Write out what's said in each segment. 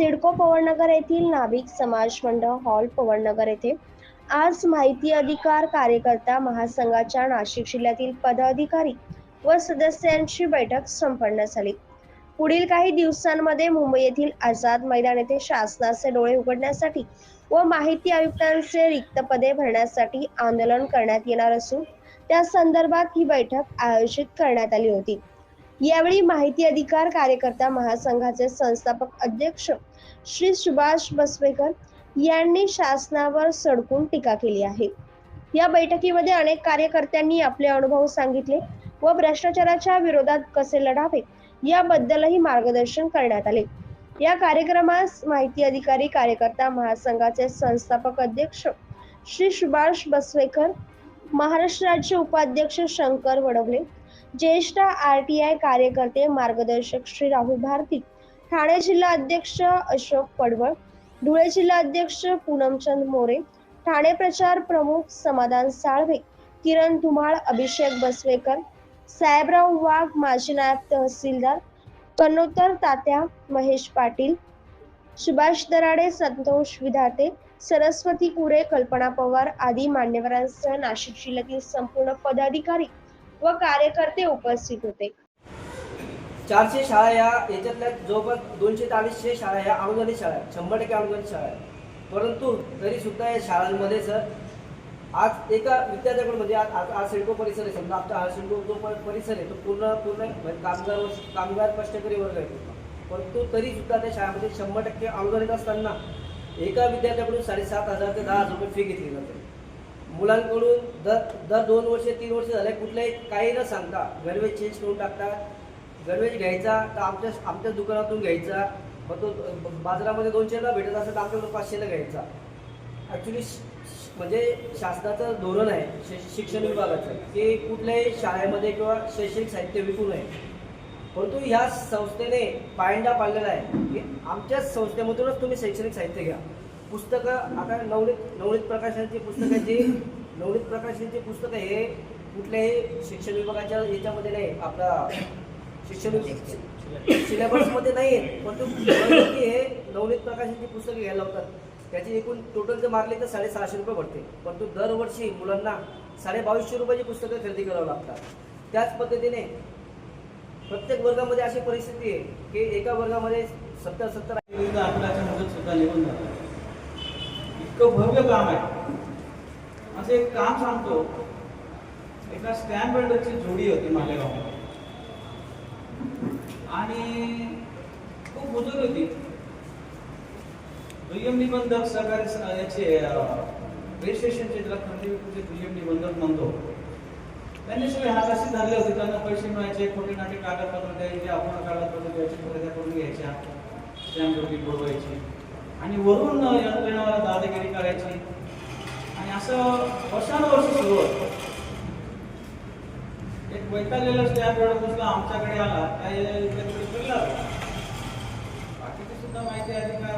सिडको पवननगर येथील नाभिक समाज मंडळ हॉल पवननगर येथे. आज माहिती अधिकार कार्यकर्ता महासंघाच्या नाशिक जिल्ह्यातील पदाधिकारी व सदस्यांची बैठक संपन्न झाली. पुढील काही दिवसांमध्ये मुंबई येथील आझाद मैदान येथे शासनाचे डोळे उघडण्यासाठी व माहिती आयुक्तांचे रिक्त पदे भरण्यासाठी आंदोलन करण्यात येणार असून त्या संदर्भात ही बैठक आयोजित करण्यात आली होती. यावेळी माहिती अधिकार कार्यकर्ता महासंघाचे संस्थापक अध्यक्ष श्री सुभाष बसवेकर यांनी शासनावर सडकून टीका केली आहे. या बैठकीमध्ये अनेक कार्यकर्त्यांनी आपले अनुभव सांगितले व भ्रष्टाचाराच्या विरोधात कसे लढावे याबद्दलही मार्गदर्शन करण्यात आले. या कार्यक्रमास माहिती अधिकारी कार्यकर्ता महासंघाचे संस्थापक अध्यक्ष श्री सुभाष बसवेकर महाराष्ट्र राज्य उपाध्यक्ष शंकर वडवले ज्येष्ठ आर टी आय कार्यकर्ते मार्गदर्शक श्री राहुल भारती ठाणे जिल्हा अध्यक्ष अशोक पडवळ धुळे जिल्हा अध्यक्ष पूनमचंद मोरे ठाणे प्रचार प्रमुख समाधान साळवे किरण धुमाळ अभिषेक बसवेकर साहेबराव वाघ माजी नायब तहसीलदार कन्नोत्तर तात्या महेश पाटील सुभाष दराडे संतोष विधाते सरस्वती कुरे कल्पना पवार आदी मान्यवरांसह नाशिक जिल्ह्यातील संपूर्ण पदाधिकारी व कार्यकर्ते उपस्थित होते. चारशे शाळा या याच्यातल्या जवळपास दोनशे ते अडीचशे शाळा ह्या अनुदानित शाळा आहेत. शंभर टक्के अनुदानित शाळा आहेत. परंतु तरी सुद्धा या शाळांमध्ये सर आज एका विद्यार्थ्याकडे म्हणजे आज आज आज सिडको परिसर आहे समजा आता हा सिडको जो परिसर आहे तो पूर्ण पूर्ण म्हणजे कामगार कामगार कष्टकरी वर्ग आहे परंतु तरी सुद्धा त्या शाळेमध्ये शंभर टक्के अनुदानित असताना एका विद्यार्थ्याकडून साडेसात हजार ते दहा हजार रुपये फी घेतली जाते. मुलांकडून दर दर दोन वर्ष तीन वर्ष झाले कुठलंही काही न सांगता. गणवेश चेंज करून टाकतात गणवेश घ्यायचा तर आमच्या आमच्या दुकानातून घ्यायचा. मग तो बाजारामध्ये दोनशेला भेटत असेल तर आमच्याकडून पाचशेला घ्यायचा. ॲक्च्युली म्हणजे शासनाचं धोरण आहे शिक्षण विभागाचं की कुठल्याही शाळेमध्ये किंवा शैक्षणिक साहित्य विकू नये. परंतु ह्या संस्थेने पायंडा पाडलेला आहे की आमच्याच संस्थेमधूनच तुम्ही शैक्षणिक साहित्य घ्या. पुस्तकं आता नवनीत नवनीत प्रकाशनाची पुस्तकं जी नवनीत प्रकाशनाची पुस्तकं हे कुठल्याही शिक्षण विभागाच्या याच्यामध्ये नाही आपला शिक्षण सिलेबसमध्ये नाही आहे परंतु हे नवनीत प्रकाशनची पुस्तकं घ्यायला लावतात. त्याची एकूण टोटल जर मारले तर साडेसहाशे रुपये पडते परंतु दरवर्षी मुलांना साडे बावीसशे रुपयाची पुस्तकं खरेदी करावं लागतात. त्याच पद्धतीने प्रत्येक वर्गामध्ये अशी परिस्थिती आहे की एका वर्गामध्ये सत्तर सत्तर विरुद्ध आपल्याच्या मुदत सुद्धा निघून जातात. तो भव्य काम आहे. असं एक काम सांगतो. एका स्टॅम्प बिल्डरची जोडी होती मालेगाव आणि खूप बुजुर्ग होती. दुय्यम निबंधक सहकारी स- याचे रजिस्ट्रेशनचे त्याला खरेदी दुय्यम निबंधक म्हणतो. त्यांनी सगळे हाताशी धरले होते. त्यांना पैसे मिळायचे खोटे नाटे कागदपत्र द्यायचे आपण कागदपत्र द्यायचे खरेदी करून घ्यायच्या. स्टॅम्प ड्युटी बोलवायची आणि वरून यंत्रणेवर दादागिरी करायची. आणि असं वर्षानुवर्ष सुरू होतं. एक वैतागलेला स्टॅम्प एवढा दुसरा आमच्याकडे आला काय त्याच्याकडे बाकीचे सुद्धा माहिती अधिकार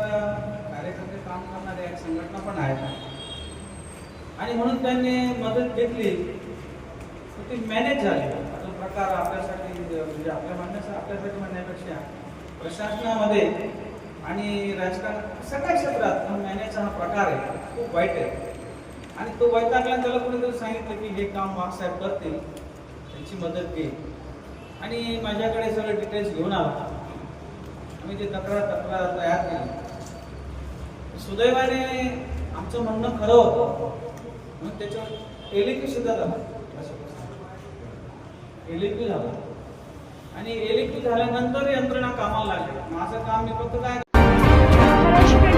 कार्यकर्ते काम करणाऱ्या संघटना पण आहेत. आणि म्हणून त्यांनी मदत घेतली. तर ती मॅनेज झाली. तो प्रकार आपल्यासाठी म्हणजे आपल्या म्हणण्याचा आपल्यासाठी म्हणण्यापेक्षा प्रशासनामध्ये आणि राजकारण सगळ्या क्षेत्रात मॅनेजचा हा प्रकार आहे. खूप वाईट आहे. आणि तो वैतागला त्याला कुणीतरी सांगितलं की हे काम वाघसाहेब करतील त्यांची मदत घे. आणि माझ्याकडे सगळे डिटेल्स घेऊन आला. आम्ही ते तक्रार तक्रार तयार केली. सुदैवाने आमचं म्हणणं खरं होतं. म्हणून त्याच्यावर एलिक्यू सुद्धा झाला. एलिक्यू झाला. आणि एलिक्यू झाल्यानंतर यंत्रणा कामाला लागली. माझं काम मी फक्त काय Thank you.